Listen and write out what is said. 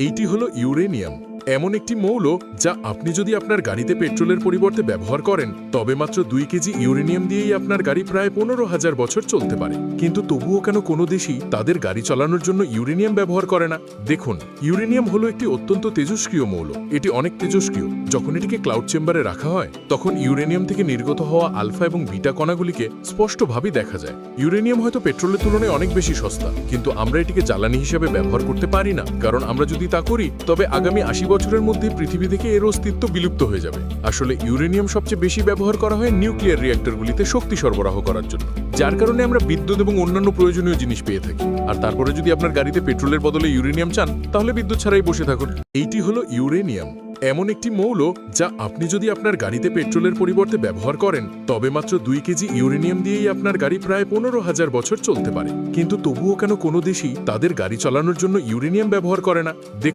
এইটি হলো ইউরেনিয়াম। এমন একটি মৌল যা আপনি যদি আপনার গাড়িতে পেট্রোলের পরিবর্তে ব্যবহার করেন, তবে মাত্র দুই কেজি ইউরেনিয়াম দিয়েই আপনার গাড়ি প্রায় পনেরো হাজার বছর চলতে পারে। কিন্তু তবুও কেন কোনো দেশই তাদের গাড়ি চালানোর জন্য ইউরেনিয়াম ব্যবহার করে না? দেখুন, ইউরেনিয়াম হলো একটি অত্যন্ত তেজস্ক্রিয় মৌল। এটি অনেক তেজস্ক্রিয়। যখন এটিকে ক্লাউড চেম্বারে রাখা হয়, তখন ইউরেনিয়াম থেকে নির্গত হওয়া আলফা এবং বিটা কণাগুলিকে স্পষ্টভাবে দেখা যায়। ইউরেনিয়াম হয়তো পেট্রোলের তুলনায় অনেক বেশি সস্তা, কিন্তু আমরা এটিকে জ্বালানি হিসেবে ব্যবহার করতে পারি না। কারণ আমরা যদি তা করি, তবে আগামী আশি বছরের মধ্যে পৃথিবী থেকে এর অস্তিত্ব বিলুপ্ত হয়ে যাবে। আসলে ইউরেনিয়াম সবচেয়ে বেশি ব্যবহার করা হয় নিউক্লিয়ার রিঅ্যাক্টরগুলিতে শক্তি সরবরাহ করার জন্য, যার কারণে আমরা বিদ্যুৎ এবং অন্যান্য প্রয়োজনীয় জিনিস পেয়ে থাকি। আর তারপরে যদি আপনার গাড়িতে পেট্রোলের বদলে ইউরেনিয়াম চান, তাহলে বিদ্যুৎ ছাড়াই বসে থাকুন। এইটি হলো ইউরেনিয়াম। এমন একটি মৌল যা আপনি যদি আপনার গাড়িতে পেট্রোলের পরিবর্তে ব্যবহার করেন, তবে মাত্র দুই কেজি ইউরেনিয়াম দিয়েই আপনার গাড়ি প্রায় পনেরো হাজার বছর চলতে পারে। কিন্তু তবুও কেন কোনো দেশই তাদের গাড়ি চালানোর জন্য ইউরেনিয়াম ব্যবহার করে না?